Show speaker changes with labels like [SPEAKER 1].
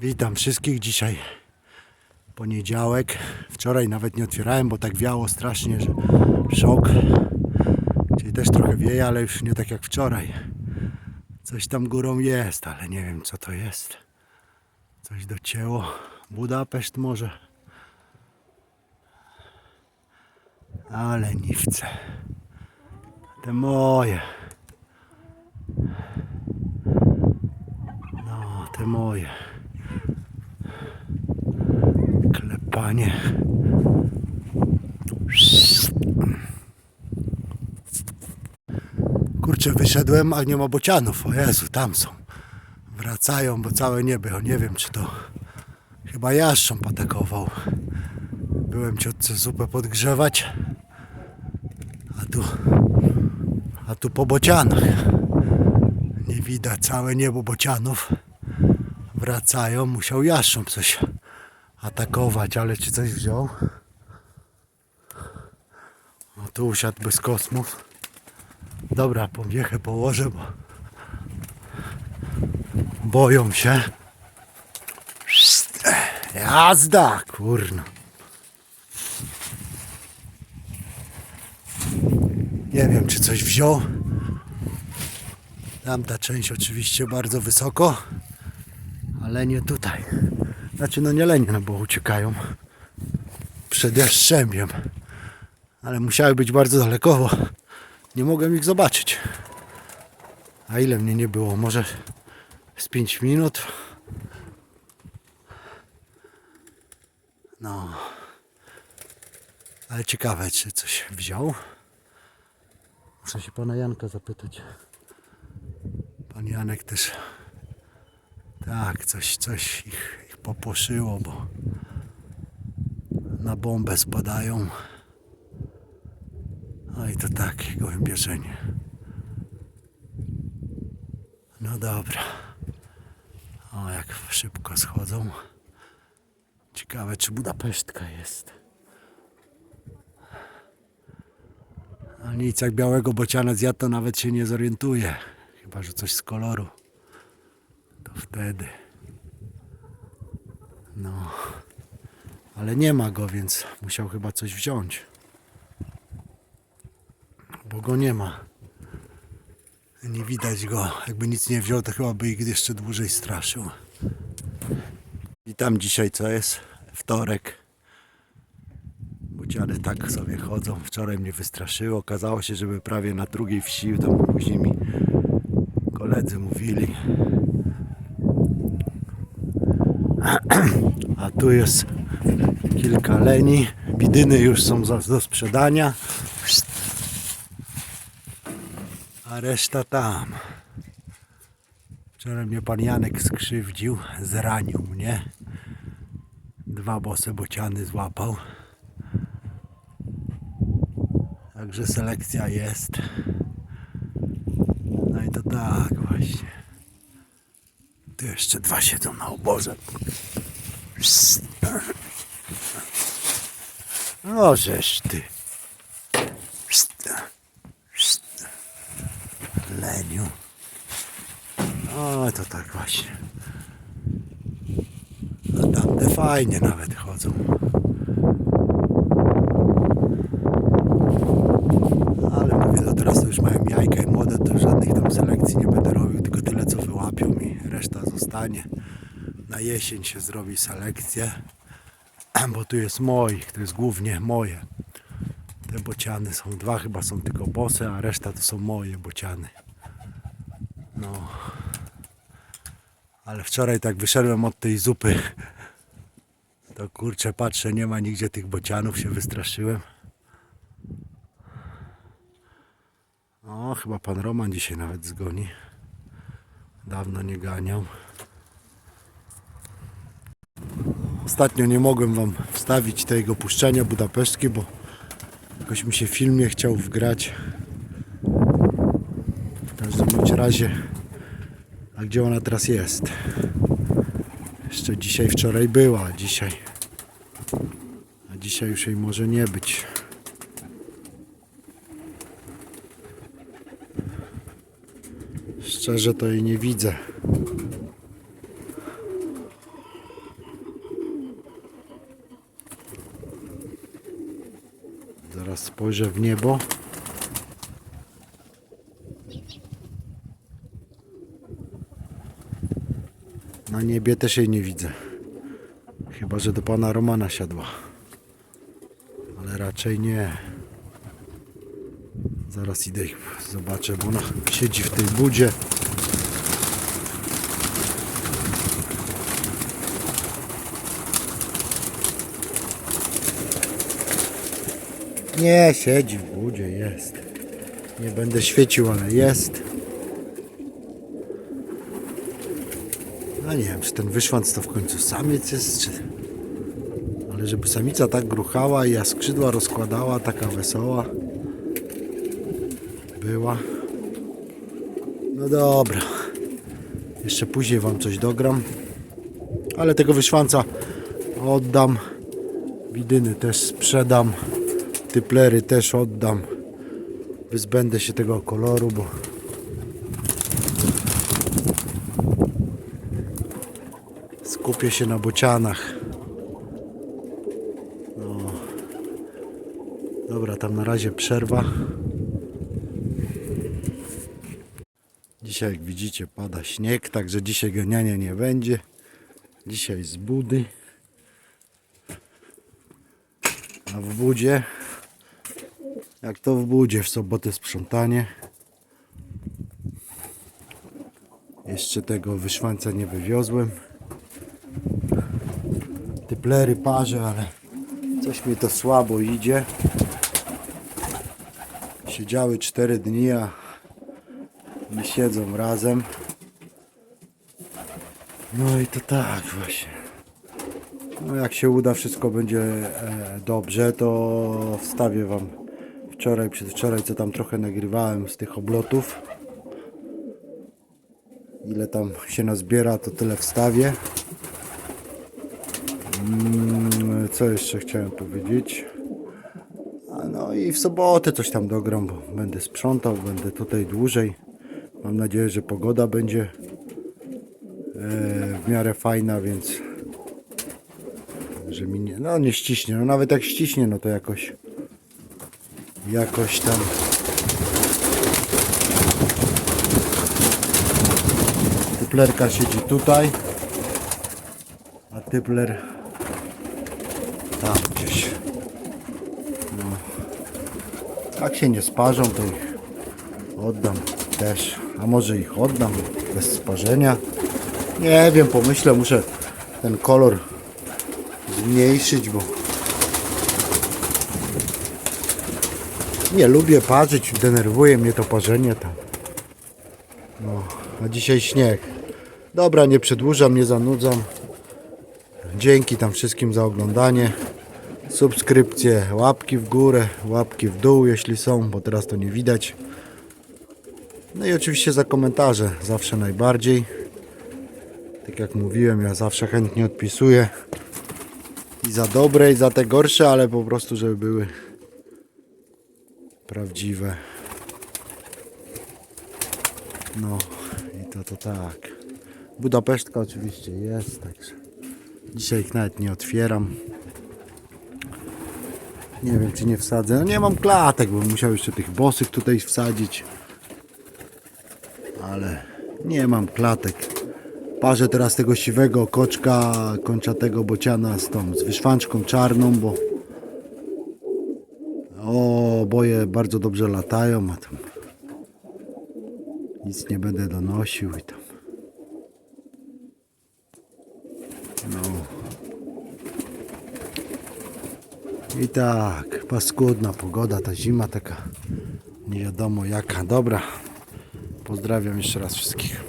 [SPEAKER 1] Witam wszystkich dzisiaj. Poniedziałek. Wczoraj nawet nie otwierałem, bo tak wiało strasznie, że szok. Czyli też trochę wieje, ale już nie tak jak wczoraj. Coś tam górą jest, ale nie wiem co to jest. Coś docięło. Budapeszt może. Ale niwce. Te moje. No, te moje. Klepanie. Kurczę, wyszedłem, a nie ma bocianów. O Jezu, tam są. Wracają, bo całe niebo. Nie wiem, czy to chyba jaszcząb atakował. Byłem ciotce zupę podgrzewać. A tu, a tu po bocianach. Nie widać całe niebo bocianów. Wracają, musiał jaszcząb coś atakować, ale czy coś wziął? No tu usiadł bez kosmów. Dobra, powiechę położę, bo boją się. Jazda, kurno. Nie wiem, czy coś wziął. Tamta część oczywiście bardzo wysoko, ale nie tutaj. Znaczy, no nie lenie, no bo uciekają przed jaszczębiem. Ale musiały być bardzo daleko, bo nie mogłem ich zobaczyć. A ile mnie nie było? Może z 5 minut? No. Ale ciekawe, czy coś wziął. Muszę się pana Janka zapytać. Pan Janek też. Tak, coś, coś ich popłoszyło, bo na bombę spadają. No i to tak, gołębierzenie. No dobra. O, jak szybko schodzą. Ciekawe, czy Budapesztka jest. A nic, jak białego bociana zjadł, to nawet się nie zorientuje. Chyba, że coś z koloru. To wtedy. No. Ale nie ma go, więc musiał chyba coś wziąć. Bo go nie ma. Nie widać go. Jakby nic nie wziął, to chyba by ich jeszcze dłużej straszył. Witam dzisiaj, co jest? Wtorek. Bociany tak sobie chodzą. Wczoraj mnie wystraszyło. Okazało się, że były prawie na drugiej wsi. Tam później mi koledzy mówili. A tu jest kilka leni. Bidyny już są do sprzedania. A reszta tam. Wczoraj mnie pan Janek skrzywdził, zranił mnie. Dwa bose bociany złapał. Także selekcja jest. No i to tak właśnie. Tu jeszcze dwa siedzą na oborze. No ty. Leniu. O, to tak właśnie. A tamte fajnie nawet chodzą. Ale mówię, to teraz to już mają jajka i młode, to żadnych tam selekcji nie będę robił, tylko tyle co wyłapią i zostanie. Na jesień się zrobi selekcję, bo tu jest moich, to jest głównie moje. Te bociany są dwa, chyba są tylko bose, a reszta to są moje bociany. No. Ale wczoraj tak wyszedłem od tej zupy. To kurczę, patrzę, nie ma nigdzie tych bocianów, się wystraszyłem. O, chyba pan Roman dzisiaj nawet zgoni. Dawno nie ganiał. Ostatnio nie mogłem wam wstawić tego puszczenia Budapesztki, bo jakoś mi się film nie chciał wgrać. W każdym razie, a gdzie ona teraz jest? Jeszcze dzisiaj, wczoraj była, dzisiaj. A dzisiaj już jej może nie być. Szczerze to jej nie widzę. Zaraz spojrzę w niebo. Na niebie też jej nie widzę. Chyba, że do pana Romana siadła. Ale raczej nie. Zaraz idę ich zobaczę, bo ona siedzi w tej budzie. Nie, siedzi w budzie, jest. Nie będę świecił, ale jest. No nie wiem, czy ten wyszwanc to w końcu samiec jest, czy... Ale żeby samica tak gruchała i ja skrzydła rozkładała, taka wesoła była. No dobra. Jeszcze później wam coś dogram. Ale tego wyszwanca oddam. Widyny też sprzedam. Typlery też oddam. Wyzbędę się tego koloru, bo skupię się na bocianach. No. Dobra, tam na razie przerwa. Dzisiaj jak widzicie pada śnieg, także dzisiaj ganiania nie będzie. Dzisiaj z budy. A w budzie, jak to w budzie, w sobotę sprzątanie. Jeszcze tego wyszwańca nie wywiozłem. Typlery parzę, ale coś mi to słabo idzie. Siedziały 4 dni, a nie siedzą razem. No i to tak właśnie. No jak się uda, wszystko będzie e, dobrze, to wstawię Wam wczoraj, przedwczoraj, co tam trochę nagrywałem z tych oblotów. Ile tam się nazbiera, to tyle wstawię. Mm, co jeszcze chciałem powiedzieć? No i w sobotę coś tam dogram, bo będę sprzątał, będę tutaj dłużej. Mam nadzieję, że pogoda będzie e, w miarę fajna, więc że mi nie, no nie ściśnie, no nawet jak ściśnie, no to jakoś jakoś tam. Typlerka siedzi tutaj. A typler tam gdzieś. No. jak się nie sparzą to ich oddam też. A może ich oddam bez sparzenia? Nie wiem pomyślę muszę ten kolor zmniejszyć, bo nie lubię parzyć, denerwuje mnie to parzenie tam. No, a dzisiaj śnieg. Dobra, nie przedłużam, nie zanudzam. Dzięki tam wszystkim za oglądanie. Subskrypcje, łapki w górę, łapki w dół, jeśli są, bo teraz to nie widać. No i oczywiście za komentarze, zawsze najbardziej. Tak jak mówiłem, ja zawsze chętnie odpisuję. I za dobre, i za te gorsze, ale po prostu, żeby były prawdziwe. No i to to tak. Budapesztka oczywiście jest, także dzisiaj ich nawet nie otwieram. Nie wiem czy nie wsadzę. No nie mam klatek, bo musiał jeszcze tych bosych tutaj wsadzić. Ale nie mam klatek. Parzę teraz tego siwego koczka kończatego bociana z tą, z wyszwanczką czarną, bo o, boje bardzo dobrze latają, a tam nic nie będę donosił i tam. No. I tak, paskudna pogoda, ta zima taka nie wiadomo jaka, dobra pozdrawiam jeszcze raz wszystkich